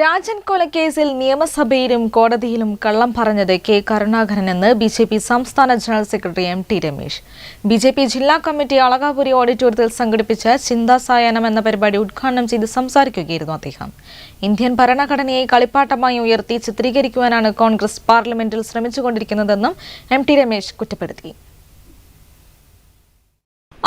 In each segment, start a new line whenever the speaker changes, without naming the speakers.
രാജൻ കൊലക്കേസിൽ നിയമസഭയിലും കോടതിയിലും കള്ളം പറഞ്ഞത് കെ കരുണാകരനെന്ന് ബി ജെ പി സംസ്ഥാന general secretary M T Ramesh. B J P ജില്ലാ കമ്മിറ്റി അളകാപുരി ഓഡിറ്റോറിയത്തിൽ സംഘടിപ്പിച്ച ചിന്താസായനം എന്ന പരിപാടി ഉദ്ഘാടനം ചെയ്ത് സംസാരിക്കുകയായിരുന്നു അദ്ദേഹം. ഇന്ത്യൻ ഭരണഘടനയെ കളിപ്പാട്ടമായി ഉയർത്തി ചിത്രീകരിക്കുവാനാണ് കോൺഗ്രസ് പാർലമെന്റിൽ ശ്രമിച്ചുകൊണ്ടിരിക്കുന്നതെന്നും എം ടി രമേശ് കുറ്റപ്പെടുത്തി.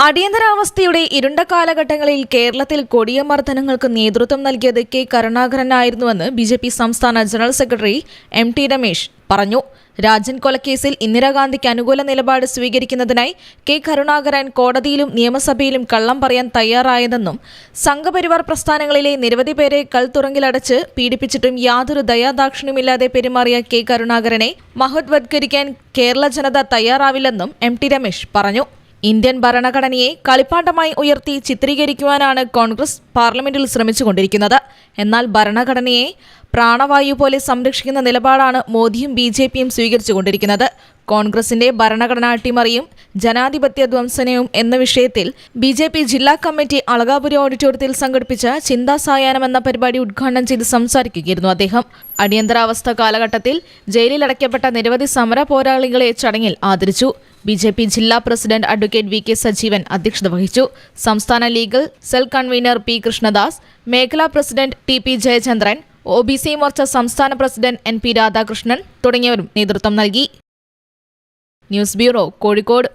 അടിയന്തരാവസ്ഥയുടെ ഇരുണ്ട കാലഘട്ടങ്ങളിൽ കേരളത്തിൽ കൊടിയ മർദ്ദനങ്ങൾക്ക് നേതൃത്വം നൽകിയത് കെ കരുണാകരനായിരുന്നുവെന്ന് ബി ജെ പി സംസ്ഥാന general secretary M T Ramesh പറഞ്ഞു. രാജൻ കൊലക്കേസിൽ ഇന്ദിരാഗാന്ധിക്ക് അനുകൂല നിലപാട് സ്വീകരിക്കുന്നതിനായി കെ കരുണാകരൻ കോടതിയിലും നിയമസഭയിലും കള്ളം പറയാൻ തയ്യാറായതെന്നും സംഘപരിവാർ പ്രസ്ഥാനങ്ങളിലെ നിരവധി പേരെ കൽത്തുറങ്കിലടച്ച് പീഡിപ്പിച്ചിട്ടും യാതൊരു ദയാദാക്ഷിണ്യമില്ലാതെ പെരുമാറിയ കെ കരുണാകരനെ മഹത്വത്കരിക്കാൻ കേരള ജനത തയ്യാറാവില്ലെന്നും എം ടി രമേശ് പറഞ്ഞു. ഇന്ത്യൻ ഭരണഘടനയെ കളിപ്പാട്ടമായി ഉയർത്തി ചിത്രീകരിക്കുവാനാണ് കോൺഗ്രസ് പാർലമെന്റിൽ ശ്രമിച്ചുകൊണ്ടിരിക്കുന്നത്. എന്നാൽ ഭരണഘടനയെ പ്രാണവായു പോലെ സംരക്ഷിക്കുന്ന നിലപാടാണ് മോദിയും ബി ജെ പിയും സ്വീകരിച്ചുകൊണ്ടിരിക്കുന്നത്. കോൺഗ്രസിന്റെ ഭരണഘടനാ അട്ടിമറിയും ജനാധിപത്യ ധ്വംസനയും എന്ന വിഷയത്തിൽ ബി ജെ പി ജില്ലാ കമ്മിറ്റി അളകാപുരി ഓഡിറ്റോറിയത്തിൽ സംഘടിപ്പിച്ച ചിന്താ സായാഹ്നം എന്ന പരിപാടി ഉദ്ഘാടനം ചെയ്ത് സംസാരിക്കുകയായിരുന്നു അദ്ദേഹം. അടിയന്തരാവസ്ഥ കാലഘട്ടത്തിൽ ജയിലിൽ അടയ്ക്കപ്പെട്ട നിരവധി സമര പോരാളികളെ ചടങ്ങിൽ ആദരിച്ചു. ബി ജെ പി ജില്ലാ president advocate V K Sajeevan അധ്യക്ഷത വഹിച്ചു. സംസ്ഥാന legal cell convener P Krishnadas മേഖലാ president T P Jayachandran O B C Morcha സംസ്ഥാന പ്രസിഡന്റ് എൻ പി രാധാകൃഷ്ണൻ തുടങ്ങിയവരും നേതൃത്വം നൽകി. News bureau Kozhikode.